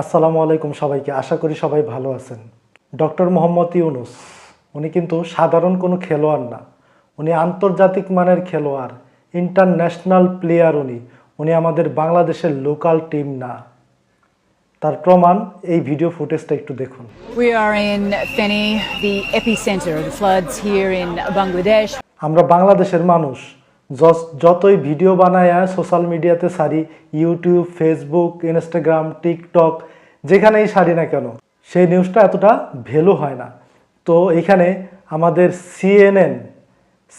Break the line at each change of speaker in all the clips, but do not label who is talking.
আসসালামু আলাইকুম সবাইকে। আশা করি সবাই ভালো আছেন। ডক্টর মোহাম্মদ ইউনুস উনি কিন্তু সাধারণ কোনো খেলোয়াড় না। উনি আন্তর্জাতিক মানের খেলোয়াড় ইন্টারন্যাশনাল প্লেয়ার উনি। উনি আমাদের বাংলাদেশের লোকাল টিম না। তার প্রমাণ এই ভিডিও ফুটেজটা একটু দেখুন।
We are in Feni, the epicenter of the floods here in Bangladesh.
আমরা বাংলাদেশের মানুষ যতই ভিডিও বানায় সোশ্যাল মিডিয়াতে সারি ইউটিউব ফেসবুক ইনস্টাগ্রাম টিকটক যেখানেই সারি না কেন, সেই নিউজটা এতটা ভ্যালু হয় না। তো এখানে আমাদের সিএনএন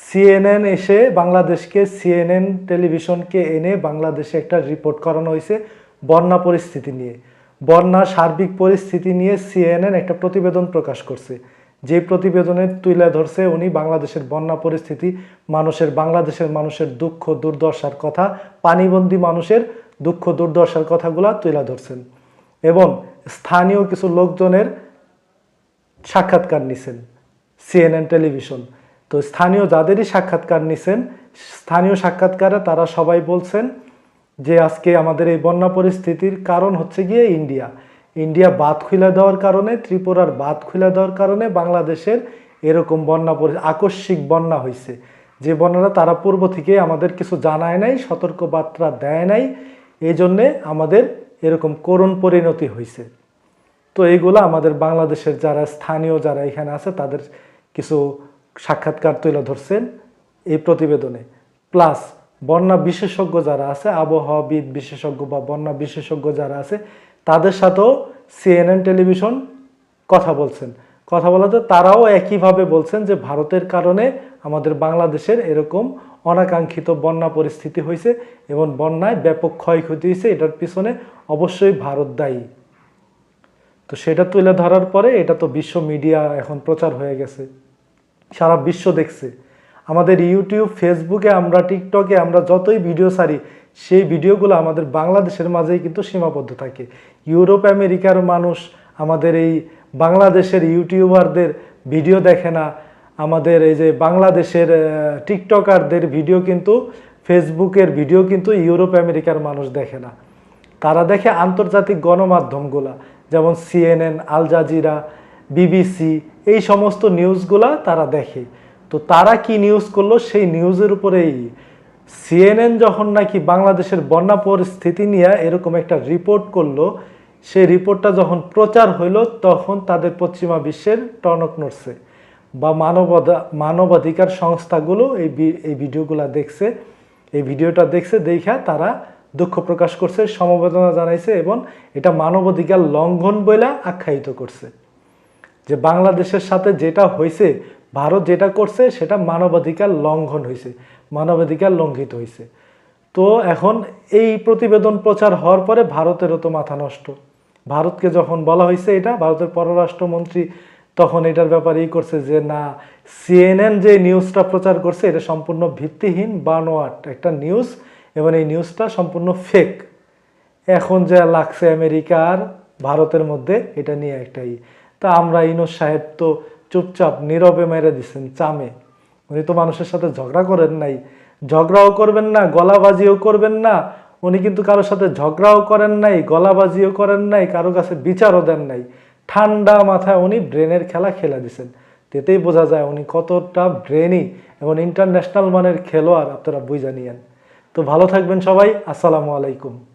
সিএনএন এসে বাংলাদেশকে সিএনএন টেলিভিশনকে এনে বাংলাদেশে একটা রিপোর্ট করানো হয়েছে বন্যা পরিস্থিতি নিয়ে। বন্যা সার্বিক পরিস্থিতি নিয়ে সিএনএন একটা প্রতিবেদন প্রকাশ করছে। যে প্রতিবেদনে তুলে ধরছে উনি বাংলাদেশের বন্যা পরিস্থিতি, মানুষের, বাংলাদেশের মানুষের দুঃখ, দুর্দশার কথা, পানিবন্দী মানুষের দুঃখ, দুর্দশার কথাগুলা তুলে ধরছেন এবং স্থানীয় কিছু লোকজনের সাক্ষাৎকার নিছেন সিএনএন টেলিভিশন। তো স্থানীয় যাদেরই সাক্ষাৎকার নিছেন, স্থানীয় সাক্ষাৎকারে তারা সবাই বলছেন যে আজকে আমাদের এই বন্যা পরিস্থিতির কারণ হচ্ছে গিয়ে ইন্ডিয়া। ইন্ডিয়া বাঁধ খুলে দেওয়ার কারণে, ত্রিপুরার বাঁধ খুলে দেওয়ার কারণে বাংলাদেশের এরকম বন্যা পরি, আকস্মিক বন্যা হয়েছে যে বন্যাটা তারা পূর্ব থেকে আমাদের কিছু জানায় নাই সতর্ক বার্তা দেয় নাই এই জন্যে আমাদের এরকম করুণ পরিণতি হয়েছে তো এইগুলো আমাদের বাংলাদেশের যারা স্থানীয় যারা এখানে আছে, তাদের কিছু সাক্ষাৎকার তুলে ধরছেন এই প্রতিবেদনে। প্লাস বন্যা বিশেষজ্ঞ যারা আছে, আবহাওয়াবিদ বিশেষজ্ঞ বা বন্যা বিশেষজ্ঞ যারা আছে, তাদের সাথেও সিএনএন টেলিভিশন কথা বলছেন। কথা বলাতে তারাও একইভাবে বলছেন যে, ভারতের কারণে আমাদের বাংলাদেশের এরকম অনাকাঙ্ক্ষিত বন্যা পরিস্থিতি হয়েছে এবং বন্যায় ব্যাপক ক্ষয়ক্ষতি হয়েছে, এটার পিছনে অবশ্যই ভারত দায়ী। তো সেটা তুলে ধরার পরে এটা তো বিশ্ব মিডিয়া এখন প্রচার হয়ে গেছে, সারা বিশ্ব দেখছে। আমাদের ইউটিউব ফেসবুকে আমরা টিকটকে আমরা যতই ভিডিও সারি সেই ভিডিওগুলো আমাদের বাংলাদেশের মাঝেই কিন্তু সীমাবদ্ধ থাকে। ইউরোপ আমেরিকার মানুষ আমাদের এই বাংলাদেশের ইউটিউবারদের ভিডিও দেখে না। আমাদের এই যে বাংলাদেশের টিকটকারদের ভিডিও কিন্তু ফেসবুকের ভিডিও কিন্তু ইউরোপ আমেরিকার মানুষ দেখে না। তারা দেখে আন্তর্জাতিক গণমাধ্যমগুলা, যেমন সিএনএন আল জাজিরা বিবিসি এই সমস্ত নিউজগুলা তারা দেখে। তো তারা কি নিউজ করল? সেই নিউজের উপরেই সিএনএন যখন নাকি বাংলাদেশের বন্যা পরিস্থিতি নিয়ে এরকম একটা রিপোর্ট করল, সেই রিপোর্টটা যখন প্রচার হইল, তখন তাদের পশ্চিমা বিশ্বের টনক নড়ছে বা মানবতা, মানবাধিকার সংস্থাগুলো এই এই ভিডিওগুলো দেখছে। এই ভিডিওটা দেখছে, দেখা তারা দুঃখ প্রকাশ করছে, সমবেদনা জানাইছে এবং এটা মানবাধিকার লঙ্ঘন বলে আখ্যায়িত করছে। যে বাংলাদেশের সাথে যেটা হয়েছে ভারত যেটা করছে, সেটা মানবাধিকার লঙ্ঘন হয়েছে মানবাধিকার লঙ্ঘিত হয়েছে তো এখন এই প্রতিবেদন প্রচার হওয়ার পরে ভারতেরও তো মাথা নষ্ট। ভারতকে যখন বলা হয়েছে এটা, ভারতের পররাষ্ট্রমন্ত্রী তখন এটার ব্যাপারে ই করছে যে, না, সিএনএন যে নিউজটা প্রচার করছে, এটা সম্পূর্ণ ভিত্তিহীন, বানোয়াট একটা নিউজ, এবং এই নিউজটা সম্পূর্ণ ফেক এখন যা লাগছে আমেরিকা আর ভারতের মধ্যে, এটা নিয়ে একটাই তা আমরা ইনোজ সাহেব তো চুপচাপ, নীরবে মেরে দিচ্ছেন চামে। উনি তো মানুষের সাথে ঝগড়া করেন নাই। ঝগড়াও করবেন না, গলাবাজিও করবেন না। উনি কিন্তু কারোর সাথে ঝগড়াও করেন নাই, গলাবাজিও করেন নাই, কারও কাছে বিচারও দেন নাই। ঠান্ডা মাথায় উনি ব্রেনের খেলা খেলে দিছেন। তেতেই বোঝা যায় উনি কতটা ব্রেনি এবং ইন্টারন্যাশনাল মানের খেলোয়াড়, আপনারা বুঝা নিয়েন। তো ভালো থাকবেন সবাই, আসসালামু আলাইকুম।